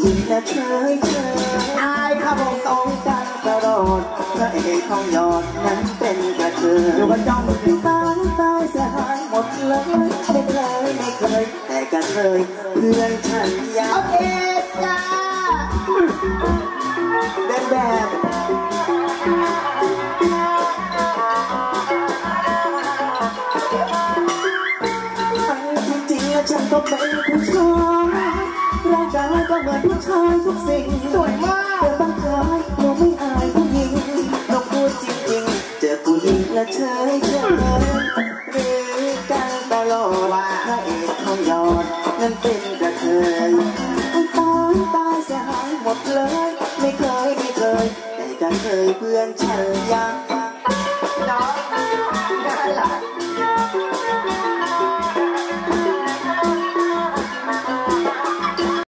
เฉยเฉยอายครับผมตรงกันตลอดพระเอกของยอดนั้นเป็นกระเทยอยู่กันจ้องตายตายเสียหายหมดเลยไม่เคยไม่เคยแต่กระเทยเพื่อนฉันอยาโอกเคจ้าเดินแบบจริงๆแล้วฉันก็เป็นผู้ชายร่างกายก็ เหมือนผู้ชายทุกสิ่ง สวยมากแต่บางครั้งเราไม่อายผู้หญิงต้องพูดจริงๆ เจอผู้หญิงและเฉยเฉยหรือการตลอดว่าพระเอกของยอดนั้นเป็นกระเทยตายตายเสียหายหมดเลย ไม่เคยไม่เคยแต่กระเทยเพื่อนฉันยัง